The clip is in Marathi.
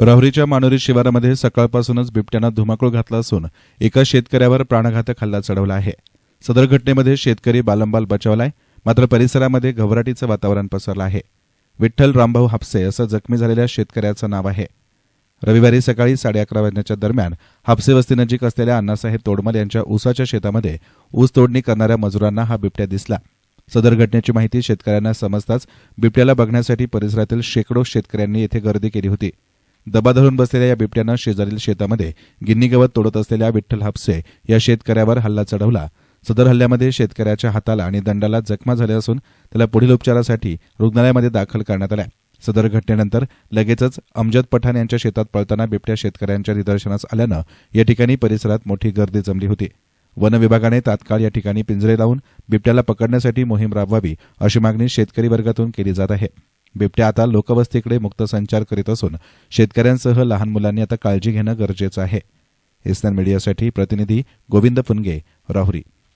राहुरीच्या मानोरी शिवारामध्ये सकाळपासूनच बिबट्यानं धुमाकूळ घातला असून एका शेतकऱ्यावर प्राणघातक हल्ला चढवला आहे. सदर घटनेमध्ये शेतकरी बालंबाल बचावलाय मात्र परिसरामध्ये घबराटीचं वातावरण पसरलं आहे. विठ्ठल रामभाऊ हापसे असं जखमी झालेल्या शेतकऱ्याचं नाव आहे. रविवारी सकाळी साडे अकरा वाजण्याच्या दरम्यान हापसे वस्तीनजीक असलेल्या अण्णासाहेब तोडमल यांच्या ऊसाच्या शेतामध्ये ऊस तोडणी करणाऱ्या मजुरांना हा बिबट्या दिसला. सदर घटनेची माहिती शेतकऱ्यांना समजताच बिबट्याला बघण्यासाठी परिसरातील शेकडो शेतकऱ्यांनी येथे गर्दी केली होती. दबा धरून बसलेल्या या बिबट्यानं शेजारील शेतामध्ये गिन्नी गवत तोडत असलेल्या विठ्ठल हापसे या शेतकऱ्यावर हल्ला चढवला. सदर हल्ल्यामध्ये शेतकऱ्याच्या हाताला आणि दंडाला जखमा झाल्या असून त्याला पुढील उपचारासाठी रुग्णालयामध्ये दाखल करण्यात आल्या. सदर घटनेनंतर लगेचच अमजद पठाण यांच्या शेतात पळताना बिबट्या शेतकऱ्यांच्या निदर्शनास आल्यानं या ठिकाणी परिसरात मोठी गर्दी जमली होती. वन विभागाने तात्काळ या ठिकाणी पिंजरे लावून बिबट्याला पकडण्यासाठी मोहीम राबवावी अशी मागणी शेतकरी वर्गातून केली जात आहे. बिबट्या आता लोकवस्तीकडे मुक्त संचार करीत असून शेतकऱ्यांसह लहान मुलांनी आता काळजी घेणं गरजेचं आहे. इस्लाम मीडियासाठी प्रतिनिधी गोविंद फुनगे राहुरी.